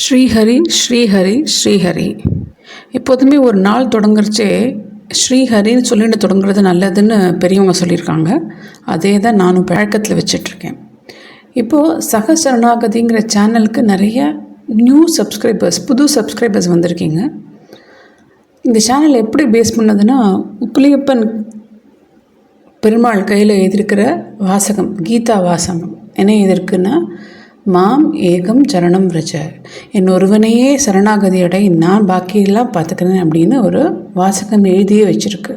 ஸ்ரீஹரி ஸ்ரீஹரி ஸ்ரீஹரி. எப்போதுமே ஒரு நாள் தொடங்குறச்சே ஸ்ரீஹரின்னு சொல்லிட்டு தொடங்குறது நல்லதுன்னு பெரியவங்க சொல்லியிருக்காங்க. அதே தான் நானும் பழக்கத்தில் வச்சிட்ருக்கேன். இப்போது சகசரணாகதிங்கிற சேனலுக்கு நிறைய நியூ சப்ஸ்கிரைபர்ஸ் புது சப்ஸ்கிரைபர்ஸ் வந்திருக்கீங்க. இந்த சேனல் எப்படி பேஸ் பண்ணதுன்னா உப்பிலியப்பன் பெருமாள் கையில் எதிர்க்கிற வாசகம் கீதா வாசகம் என்ன எதிர்க்குன்னா மாம் ஏகம் சரணம் விரச்ச என் ஒருவனையே சரணாகதி அடை நான் பாக்கியெல்லாம் பார்த்துக்கிறேன் அப்படின்னு ஒரு வாசகம் எழுதியே வச்சுருக்கு.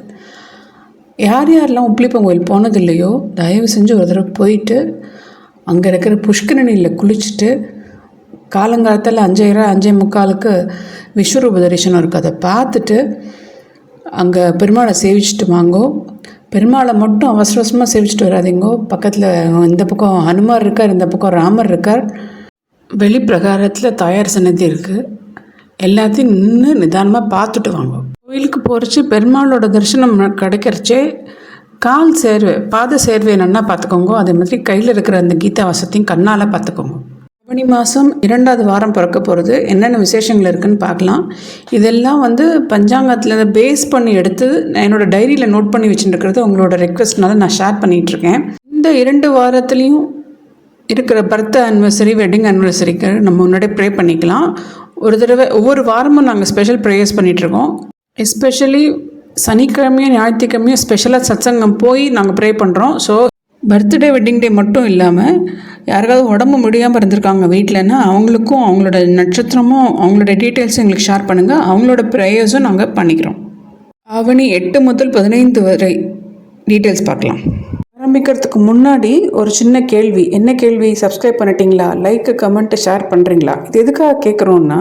யார் யாரெல்லாம் உப்பிலிப்பன் கோயில் போனது இல்லையோ தயவு செஞ்சு ஒரு தடவை போயிட்டு அங்கே இருக்கிற புஷ்கரணியில் குளிச்சுட்டு காலங்காலத்தில் அஞ்சாயிரம் அஞ்சே முக்காலுக்கு விஸ்வரூப தரிசனம் இருக்குது அதை பார்த்துட்டு அங்கே பெருமாளை சேவிச்சுட்டு வாங்கோ. பெருமாளை மட்டும் அவசர அவசரமாக சேவிச்சுட்டு வராதிங்கோ பக்கத்தில் இந்த பக்கம் ஹனுமார் இருக்கார் இந்த பக்கம் ராமர் இருக்கார். வெளிப்பிரகாரத்தில் தாயார் சன்னதி இருக்குது எல்லாத்தையும் நின்று நிதானமாக பார்த்துட்டு வாங்க. கோயிலுக்கு போகிறச்சு பெருமாளோட தரிசனம் கிடைக்கிறச்சே கால் சேர்வை பாத சேர்வை நல்லா பார்த்துக்கோங்க. அதே மாதிரி கையில் இருக்கிற அந்த கீதா வாசத்தையும் கண்ணால் பார்த்துக்கோங்க. ஆவணி மாதம் இரண்டாவது வாரம் பிறக்க போகிறது என்னென்ன விசேஷங்கள் இருக்குன்னு பார்க்கலாம். இதெல்லாம் வந்து பஞ்சாங்கத்தில் பேஸ் பண்ணி எடுத்து நான் என்னோடய டைரியில் நோட் பண்ணி வச்சுட்டுருக்கிறது உங்களோட ரெக்வஸ்ட்னால நான் ஷேர் பண்ணிகிட்ருக்கேன் இந்த இரண்டு வாரத்துலேயும் இருக்கிற பர்த் ஆனிவர்சரி வெட்டிங் ஆனிவர்சரிக்கு நம்ம முன்னாடியே ப்ரே பண்ணிக்கலாம். ஒரு தடவை ஒவ்வொரு வாரமும் நாங்கள் ஸ்பெஷல் ப்ரேயர்ஸ் பண்ணிகிட்ருக்கோம் எஸ்பெஷலி சனிக்கிழமையும் ஞாயிற்றுக்கிழமையும் ஸ்பெஷலாக சத்சங்கம் போய் நாங்கள் ப்ரே பண்ணுறோம் ஸோ பர்த்டே வெட்டிங் டே மட்டும் இல்லாமல் யாருக்காவது உடம்பு முடியாமல் இருந்திருக்காங்க வீட்டிலன்னா அவங்களுக்கும் அவங்களோட நட்சத்திரமும் அவங்களோட டீட்டெயில்ஸும் எங்களுக்கு ஷேர் பண்ணுங்கள் அவங்களோட ப்ரேயர்ஸும் நாங்கள் பண்ணிக்கிறோம். ஆவணி எட்டு முதல் பதினைந்து வரை டீட்டெயில்ஸ் பார்க்கலாம். ஆரம்பிக்கிறதுக்கு முன்னாடி ஒரு சின்ன கேள்வி. என்ன கேள்வி சப்ஸ்கிரைப் பண்ணிட்டீங்களா? லைக்கு கமெண்ட்டு ஷேர் பண்ணுறீங்களா இது எதுக்காக கேட்குறோன்னா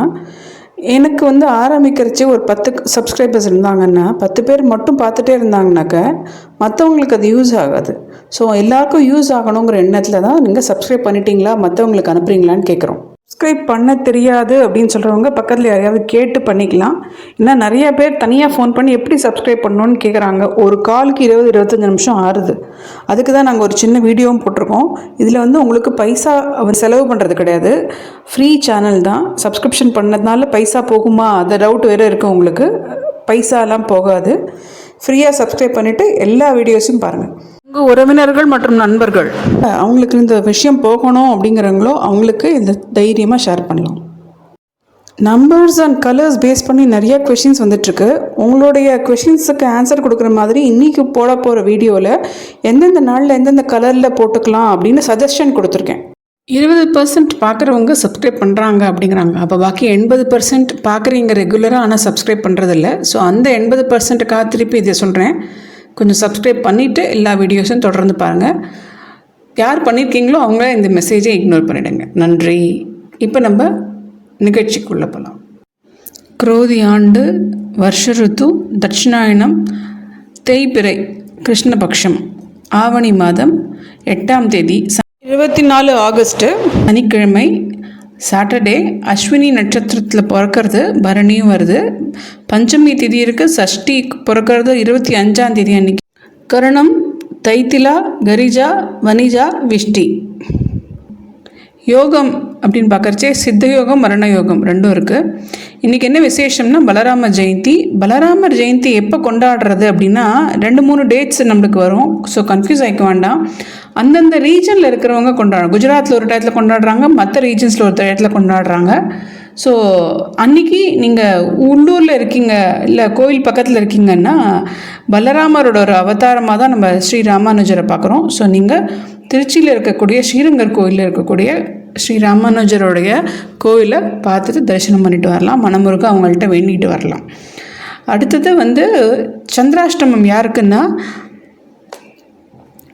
எனக்கு வந்து ஆரம்பிக்கிறச்சு ஒரு பத்து சப்ஸ்கிரைபர்ஸ் இருந்தாங்கன்னா பத்து பேர் மட்டும் பார்த்துட்டே இருந்தாங்கனாக்க மற்றவங்களுக்கு அது யூஸ் ஆகாது. ஸோ எல்லாருக்கும் யூஸ் ஆகணுங்கிற எண்ணத்தில் தான் நீங்கள் சப்ஸ்கிரைப் பண்ணிட்டீங்களா? மற்றவங்களுக்கு அனுப்புகிறீங்களான்னு கேட்குறோம் சப்ஸ்கிரைப் பண்ண தெரியாது அப்படின்னு சொல்கிறவங்க பக்கத்தில் யாரையாவது கேட்டு பண்ணிக்கலாம். ஏன்னா நிறைய பேர் தனியாக ஃபோன் பண்ணி எப்படி சப்ஸ்கிரைப் பண்ணணும்னு கேட்குறாங்க ஒரு காலுக்கு இருபது இருபத்தஞ்சி நிமிஷம் ஆறுது. அதுக்கு தான் நாங்கள் ஒரு சின்ன வீடியோவும் போட்டிருக்கோம். இதில் வந்து உங்களுக்கு பைசா அவர் செலவு பண்ணுறது கிடையாது. ஃப்ரீ சேனல் தான். சப்ஸ்கிரிப்ஷன் பண்ணதுனால பைசா போகுமா? அந்த டவுட் வேறு இருக்குது உங்களுக்கு. பைசாலாம் போகாது. ஃப்ரீயாக சப்ஸ்கிரைப் பண்ணிவிட்டு எல்லா வீடியோஸும் பாருங்கள் உங்கள் உறவினர்கள் மற்றும் நண்பர்கள்? அவங்களுக்கு இந்த விஷயம் போகணும் அப்படிங்கிறவங்களோ அவங்களுக்கு இந்த தைரியமாக ஷேர் பண்ணலாம். நம்பர்ஸ் அண்ட் கலர்ஸ் பேஸ் பண்ணி நிறைய கொஷின்ஸ் வந்துட்டுருக்கு. உங்களுடைய கொஷின்ஸுக்கு ஆன்சர் கொடுக்குற மாதிரி இன்றைக்கி போட போகிற வீடியோவில் எந்தெந்த நாளில் எந்தெந்த கலரில் போட்டுக்கலாம் அப்படின்னு சஜஷன் கொடுத்துருக்கேன். இருபது பர்சன்ட் பார்க்குறவங்க சப்ஸ்கிரைப் பண்ணுறாங்க அப்படிங்கிறாங்க. அப்போ பாக்கி எண்பது பர்சன்ட் பார்க்குறீங்க ரெகுலராக ஆனால் சப்ஸ்கிரைப் பண்ணுறதில்ல ஸோ அந்த எண்பது பர்சன்ட்டுக்காக திருப்பி இதை சொல்கிறேன் கொஞ்சம் சப்ஸ்கிரைப் பண்ணிவிட்டு எல்லா வீடியோஸும் தொடர்ந்து பாருங்கள் யார் பண்ணியிருக்கீங்களோ அவங்கள இந்த மெசேஜை இக்னோர் பண்ணிவிடுங்க நன்றி. இப்போ நம்ம நிகழ்ச்சிக்குள்ளே போகலாம் குரோதி ஆண்டு வருஷ ருத்து தட்சிணாயனம் தேய்பிறை கிருஷ்ணபக்ஷம் ஆவணி மாதம் எட்டாம் தேதி இருபத்தி நாலு ஆகஸ்ட்டு சனிக்கிழமை சாட்டர்டே அஸ்வினி நட்சத்திரத்தில் பிறக்கிறது பரணியும் வருது. பஞ்சமி திதி இருக்குது சஷ்டி பிறக்கிறது இருபத்தி அஞ்சாம் தேதி அன்னைக்கு. கரணம் தைத்திலா கரிஜா வனிஜா விஷ்டி. யோகம் அப்படின்னு பார்க்குறச்சே சித்த யோகம் மரண யோகம் ரெண்டும் இருக்குது இன்றைக்கி என்ன விசேஷம்னா பலராம ஜெயந்தி. பலராமர் ஜெயந்தி எப்போ கொண்டாடுறது அப்படின்னா ரெண்டு மூணு டேட்ஸ் நம்மளுக்கு வரும். ஸோ கன்ஃபியூஸ் ஆகிக்க வேண்டாம். அந்தந்த ரீஜனில் இருக்கிறவங்க கொண்டாடுறாங்க. குஜராத்தில் ஒரு டயத்தில் கொண்டாடுறாங்க மற்ற ரீஜன்ஸில் ஒரு டயத்தில் கொண்டாடுறாங்க. ஸோ அன்றைக்கி நீங்கள் உள்ளூரில் இருக்கீங்க இல்லை கோயில் பக்கத்தில் இருக்கீங்கன்னா பலராமரோட ஒரு அவதாரமாக தான் நம்ம ஸ்ரீ ராமானுஜரை பார்க்குறோம். ஸோ நீங்கள் திருச்சியில் இருக்கக்கூடிய ஸ்ரீரங்கர் கோயிலில் இருக்கக்கூடிய ஸ்ரீ ராமானுஜருடைய கோயிலை பார்த்துட்டு தரிசனம் பண்ணிட்டு வரலாம். மனமுருக அவங்கள்ட்ட வேண்டிட்டு வரலாம். அடுத்தது வந்து சந்திராஷ்டமம் யாருக்குன்னா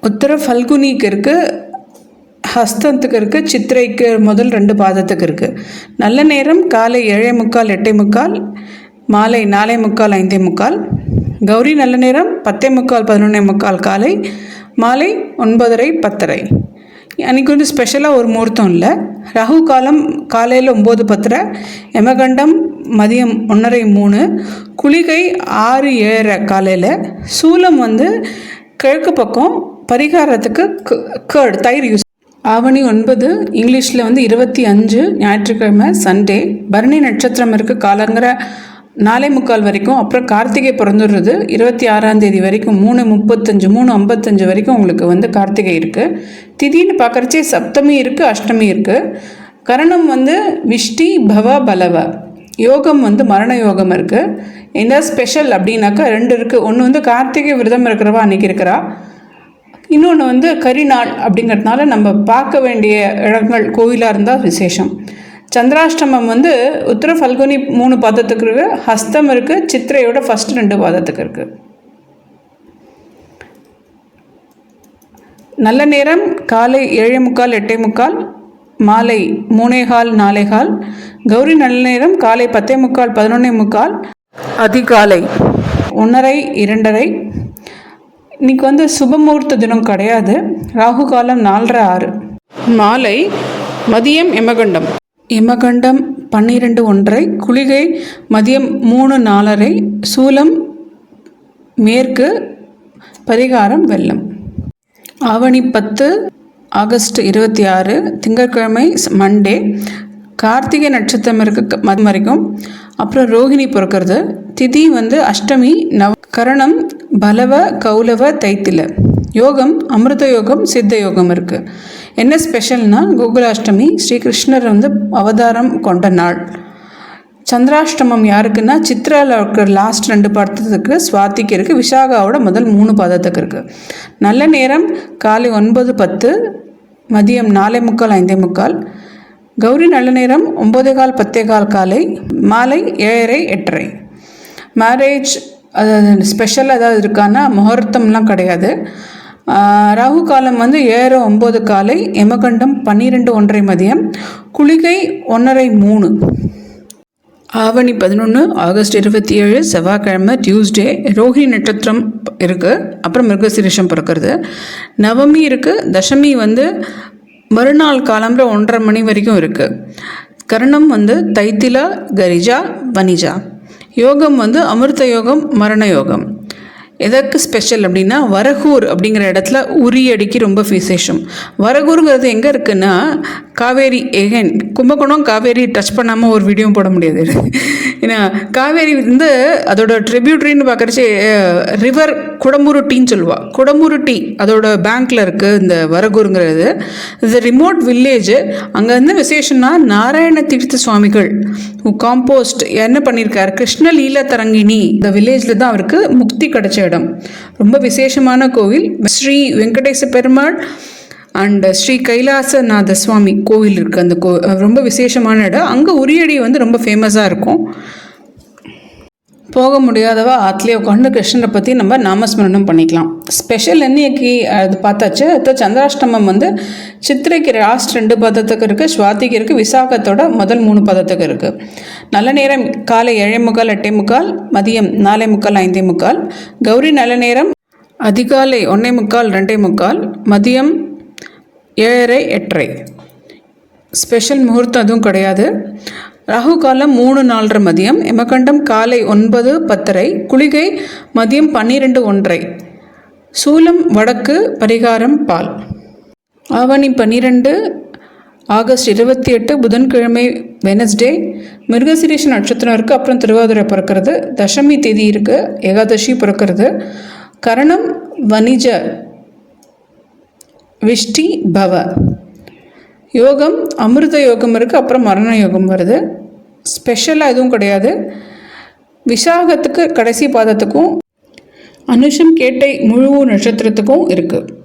உத்தர ஃபல்குனிக்கு இருக்குது ஹஸ்தத்துக்கு இருக்குது சித்திரைக்கு முதல் ரெண்டு பாதத்துக்கு இருக்குது நல்ல நேரம் காலை ஏழே முக்கால் எட்டே முக்கால் மாலை நாலே முக்கால் ஐந்தே முக்கால். கௌரி நல்ல நேரம் பத்தே முக்கால் பதினொன்னே முக்கால் காலை மாலை ஒன்பதரை பத்தரை. அன்றைக்கி வந்து ஸ்பெஷலாக ஒரு முகூர்த்தம் இல்லை. ரகு காலம் காலையில் ஒம்பது பத்தரை எமகண்டம் மதியம் ஒன்றரை மூணு குளிகை ஆறு ஏழரை காலையில் சூலம் வந்து கிழக்கு பக்கம் பரிகாரத்துக்கு கேர்டு தயிர் யூஸ் ஆவணி ஒன்பது இங்கிலீஷில் வந்து இருபத்தி அஞ்சு ஞாயிற்றுக்கிழமை சண்டே பரணி நட்சத்திரம் இருக்குது காலங்கிற நாலே முக்கால் வரைக்கும். அப்புறம் கார்த்திகை பிறந்துடுறது. இருபத்தி ஆறாம் தேதி வரைக்கும் மூணு முப்பத்தஞ்சு மூணு ஐம்பத்தஞ்சு வரைக்கும் உங்களுக்கு வந்து கார்த்திகை இருக்குது திதின்னு பார்க்குறச்சே சப்தமி இருக்குது அஷ்டமி இருக்குது கரணம் வந்து விஷ்டி பவ பலவ. யோகம் வந்து மரண யோகம் இருக்குது என்ன ஸ்பெஷல் அப்படின்னாக்கா ரெண்டு இருக்குது ஒன்று வந்து கார்த்திகை விரதம் இருக்கிறவா அன்றைக்கி இருக்கிறா. இன்னொன்று வந்து கரிநாள் அப்படிங்கிறதுனால நம்ம பார்க்க வேண்டிய இடங்கள் கோயிலாக இருந்தால் விசேஷம். சந்திராஷ்டமம் வந்து உத்தர ஃபல்குனி மூணு பாதத்துக்கு இருக்குது ஹஸ்தம் இருக்குது சித்திரையோட ஃபஸ்ட் ரெண்டு பாதத்துக்கு இருக்குது நல்ல நேரம் காலை ஏழே முக்கால் எட்டே முக்கால் மாலை மூணேகால் நாலேகால் கௌரி நல்ல நேரம் காலை பத்தே முக்கால் பதினொன்னே முக்கால். அதிகாலை ஒன்றரை இரண்டரை. இன்னைக்கு வந்து சுபமுகூர்த்த தினம் கிடையாது. ராகு காலம் நாலரை ஆறு. மாலை மதியம் எமகண்டம். இமகண்டம் பன்னிரெண்டு ஒன்றரை குளிகை மதியம் மூணு நாலரை சூலம் மேற்கு பரிகாரம் வெள்ளம். ஆவணி பத்து ஆகஸ்ட் இருபத்தி ஆறு திங்கட்கிழமை மண்டே கார்த்திகை நட்சத்திரம் இருக்கு மதியம் வரைக்கும். அப்புறம் ரோஹிணி பிறக்கிறது. திதி வந்து அஷ்டமி நவ கரணம் பலவ கௌலவ தைத்தில. யோகம் அமிர்த யோகம் சித்த யோகம் இருக்குது என்ன ஸ்பெஷல்னால் கோகுலாஷ்டமி ஸ்ரீகிருஷ்ணர் வந்து அவதாரம் கொண்ட நாள். சந்திராஷ்டமம் யாருக்குன்னா சித்ராவில் இருக்கிற லாஸ்ட் ரெண்டு பதத்துக்கு சுவாத்திக்கு இருக்குது விசாகாவோட முதல் மூணு பதத்துக்கு இருக்குது நல்ல நேரம் காலை ஒன்பது பத்து மதியம் நாலே முக்கால் ஐந்தே முக்கால். கௌரி நல்ல நேரம் ஒம்பதே கால் பத்தே கால் காலை. மாலை ஏழரை எட்டரை. மேரேஜ் அது ஸ்பெஷல் ஏதாவது இருக்கான்னா முகூர்த்தம்லாம் கிடையாது. ராகு காலம் வந்து ஏற ஒம்பது காலை எமகண்டம் பன்னிரெண்டு ஒன்றரை மதியம் குளிகை ஒன்றரை மூணு. ஆவணி பதினொன்று ஆகஸ்ட் இருபத்தி ஏழு செவ்வாய்க்கிழமை டியூஸ்டே ரோஹிணி நட்சத்திரம் இருக்குது அப்புறம் மிருகசிரிஷம் பிறக்கிறது. நவமி இருக்குது தசமி வந்து மறுநாள் காலம்புற ஒன்றரை மணி வரைக்கும் இருக்குது கரணம் வந்து தைத்திலா கரிஜா வனிஜா. யோகம் வந்து அமிர்த யோகம் மரண யோகம். எதற்கு ஸ்பெஷல் அப்படின்னா வரகூர் அப்படிங்கிற இடத்துல உரியடிக்கு ரொம்ப விசேஷம். வரகூருங்கிறது எங்கே இருக்குன்னா காவேரி எகன் கும்பகோணம் காவேரி டச் பண்ணாமல் ஒரு வீடியோ போட முடியாது. ஏன்னா காவேரி வந்து அதோட ட்ரிபியூட்ரின்னு பார்க்குறச்சு ரிவர் குடமுருட்டின்னு சொல்லுவாள் குடமுருட்டி அதோட பேங்க்கில் இருக்குது இந்த வரகூருங்கிறது. இது ரிமோட் வில்லேஜ் அங்கேருந்து விசேஷம்னா நாராயண தீர்த்த சுவாமிகள் காம்போஸ்ட் என்ன பண்ணியிருக்காரு கிருஷ்ண லீல இந்த வில்லேஜில் தான் அவருக்கு முக்தி கிடைச்ச இடம். ரொம்ப விசேஷமான கோவில். ஸ்ரீ வெங்கடேச பெருமாள் அண்ட் ஸ்ரீ கைலாசநாத சுவாமி கோவில் இருக்குது அந்த கோ ரொம்ப விசேஷமான இடம். அங்கே உரியடி வந்து ரொம்ப ஃபேமஸாக இருக்கும். போக முடியாதவா? ஆற்றுலேயே உட்காந்து கிருஷ்ணரை பற்றி நம்ம நாமஸ்மரணம் பண்ணிக்கலாம். ஸ்பெஷல் என்னைக்கு அது பார்த்தாச்சு. அடுத்த சந்திராஷ்டமம் வந்து சித்திரைக்கு லாஸ்ட் ரெண்டு பதத்துக்கு இருக்குது சுவாதிக்கு இருக்குது விசாகத்தோட முதல் மூணு பதத்துக்கு இருக்குது நல்ல நேரம் காலை ஏழை முக்கால் எட்டே முக்கால் மதியம் நாலே முக்கால் ஐந்தே முக்கால். கௌரி நல்ல நேரம் அதிகாலை ஒன்றே முக்கால் ரெண்டே முக்கால். மதியம் ஏழரை எட்டரை. ஸ்பெஷல் முகூர்த்தம் அதுவும் கிடையாது. ராகு காலம் மூணு நாலரை மதியம் எமகண்டம் காலை ஒன்பது பத்தரை குளிகை மதியம் பன்னிரெண்டு ஒன்றை. சூலம் வடக்கு பரிகாரம் பால். ஆவணி பன்னிரெண்டு ஆகஸ்ட் இருபத்தி எட்டு புதன்கிழமை வெனஸ்டே. மிருகசிரீஷ நட்சத்திரம் இருக்குது அப்புறம் திருவாதிரை பிறக்கிறது. தசமி தேதி இருக்குது ஏகாதசி பிறக்கிறது. கரணம் வணிஜ விஷ்டி பவ. யோகம் அமிர்த யோகம் இருக்குது அப்புறம் மரண யோகம் வருது. ஸ்பெஷலாக எதுவும் கிடையாது. விசாகத்துக்கு கடைசி பாதத்துக்கும் அனுஷம் கேட்டை முழு நட்சத்திரத்துக்கும் இருக்குது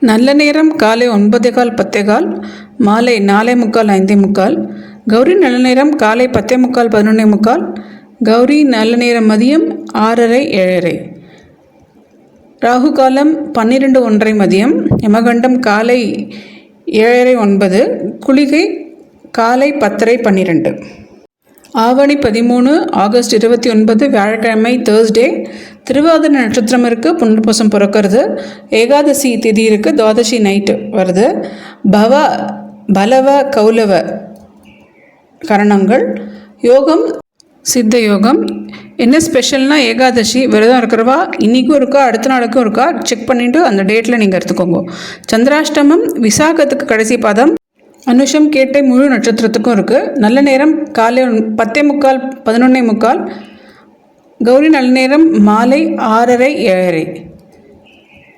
நல்ல நேரம் காலை ஒன்பதே கால் பத்தே கால் மாலை நாலே முக்கால் ஐந்தே முக்கால் கௌரி நல்ல நேரம் காலை பத்தே முக்கால் பதினொன்னே முக்கால் கௌரி நல்ல நேரம் மதியம் ஆறரை ஏழரை. ராகு காலம் பன்னிரெண்டு ஒன்றரை மதியம் யமகண்டம் காலை ஏழரை ஒன்பது குளிகை காலை பத்தரை பன்னிரெண்டு. ஆவணி பதிமூணு ஆகஸ்ட் இருபத்தி ஒன்பது வியாழக்கிழமை தேர்ஸ்டே திருவாதிரை நட்சத்திரம் இருக்குது புனர்பூசம் பிறக்கிறது. ஏகாதசி திதி இருக்குது துவாதசி நைட்டு வருது. பவ பலவ கௌலவ கரணங்கள். யோகம் சித்த யோகம். என்ன ஸ்பெஷல்னால் ஏகாதசி விரதம் இருக்கிறவா இன்றைக்கும் இருக்கா அடுத்த நாளுக்கும் இருக்கா செக் பண்ணிவிட்டு அந்த டேட்டில் நீங்கள் எடுத்துக்கோங்க. சந்திராஷ்டமம் விசாகத்துக்கு கடைசி பாதம். அனுஷம் கேட்டை முழு நட்சத்திரத்துக்கும் இருக்குது நல்ல நேரம் காலை பத்தே முக்கால் பதினொன்னே முக்கால். கௌரி நல்ல நேரம் மாலை ஆறரை ஏழரை.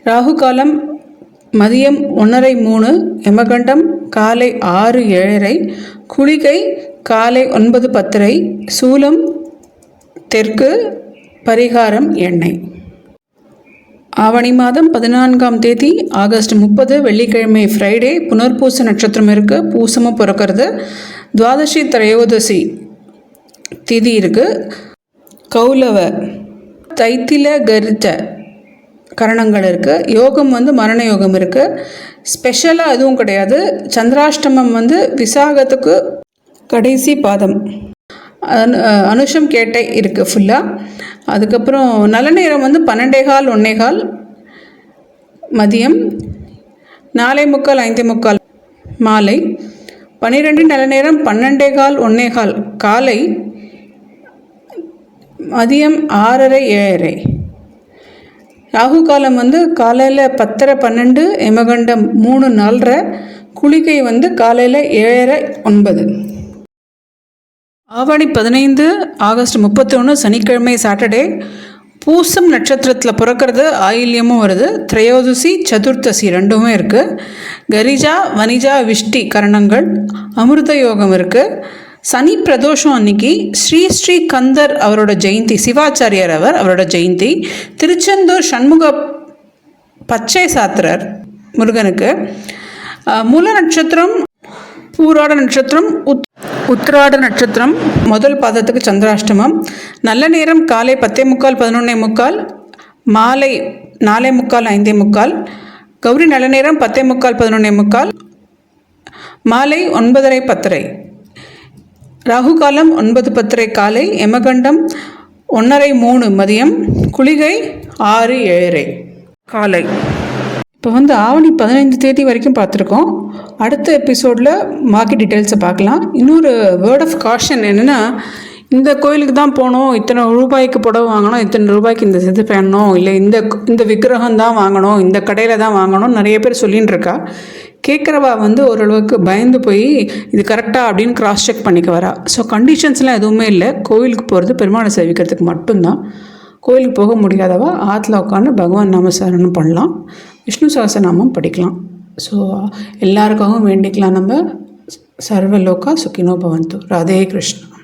ராகு காலம் மதியம் ஒன்றரை மூணு யமகண்டம் காலை ஆறு ஏழரை. குளிகை காலை ஒன்பது பத்தரை. சூலம் தெற்கு பரிகாரம் எண்ணெய். ஆவணி மாதம் பதினான்காம் தேதி ஆகஸ்ட் முப்பது வெள்ளிக்கிழமை ஃப்ரைடே புனர்பூச நட்சத்திரம் இருக்குது பூசமும் பிறக்கிறது. துவாதசி திரையோதசி திதி இருக்குது கௌலவ தைத்தில கரித்த கரணங்கள் இருக்குது யோகம் வந்து மரண யோகம் இருக்குது ஸ்பெஷலாக எதுவும் கிடையாது. சந்திராஷ்டமம் வந்து விசாகத்துக்கு கடைசி பாதம். அனு அனுஷம் கேட்டை இருக்குது ஃபுல்லாக அதுக்கப்புறம் நல்ல நேரம் வந்து பன்னெண்டே கால் ஒன்னே கால் மதியம் நாலே முக்கால் ஐந்தே முக்கால் மாலை பன்னிரெண்டு நல்ல நேரம் பன்னெண்டே கால் ஒன்னே கால் காலை மதியம் ஆறரை ஏழரை. ராகு காலம் வந்து காலையில் பத்தரை பன்னெண்டு எமகண்டம் மூணு நாலரை குளிகை வந்து காலையில் ஏழரை ஒன்பது. ஆவணி பதினைந்து ஆகஸ்ட் முப்பத்தொன்று சனிக்கிழமை சாட்டர்டே பூசம் நட்சத்திரத்தில் பிறக்கிறது ஆயில்யமும் வருது. திரையோதசி சதுர்த்தசி ரெண்டுமே இருக்குது கரிஜா வனிஜா விஷ்டி கரணங்கள் அமிர்த யோகம் இருக்குது சனி பிரதோஷம் அன்னைக்கு ஸ்ரீ ஸ்ரீ கந்தர் அவரோட ஜெயந்தி சிவாச்சாரியார் அவர் அவரோட ஜெயந்தி. திருச்செந்தூர் சண்முக பச்சை சாத்திரர் முருகனுக்கு. மூல நட்சத்திரம் பூராட நட்சத்திரம் உத் உத்திராட நட்சத்திரம் முதல் பாதத்துக்கு சந்திராஷ்டமம். நல்ல நேரம் காலை பத்தே முக்கால் பதினொன்னே முக்கால் மாலை நாலே முக்கால் ஐந்தே முக்கால். கௌரி நல்ல நேரம் பத்தே முக்கால் பதினொன்னே முக்கால். மாலை ஒன்பதரை பத்தரை. ராகு காலம் ஒன்பது பத்தரை காலை. எமகண்டம் ஒன்றரை மூணு மதியம். குளிகை ஆறு ஏழரை. காலை. இப்போ வந்து ஆவணி பதினைந்து தேதி வரைக்கும் பார்த்துருக்கோம். அடுத்த எபிசோடில் மார்க்கெட் டீட்டெயில்ஸை பார்க்கலாம். இன்னொரு வேர்ட் ஆஃப் காஷன் என்னென்னா இந்த கோயிலுக்கு தான் போகணும் இத்தனை ரூபாய்க்கு புடவை வாங்கணும் இத்தனை ரூபாய்க்கு இந்த இது பண்ணணும் இல்லை இந்த இந்த விக்கிரகம் தான் வாங்கணும் இந்த கடையில் தான் வாங்கணும் நிறைய பேர் சொல்லின்னு இருக்கா. கேட்குறவா வந்து ஓரளவுக்கு பயந்து போய் இது கரெக்டாக அப்படின்னு கிராஸ் செக் பண்ணிக்க வரா. ஸோ கண்டிஷன்ஸ்லாம் எதுவுமே இல்லை. கோவிலுக்கு போகிறது பெருமாளை சேவிக்கிறதுக்கு மட்டும்தான். கோயிலுக்கு போக முடியாதவா? ஆற்றுல உட்காந்து பகவான் நாமஸ்மரணம் பண்ணலாம். விஷ்ணு சகசநாமம் படிக்கலாம். ஸோ எல்லாருக்காகவும் வேண்டிக்கலாம் நம்ம. சர்வலோகா சுக்கினோ பவந்து. ராதே கிருஷ்ணா.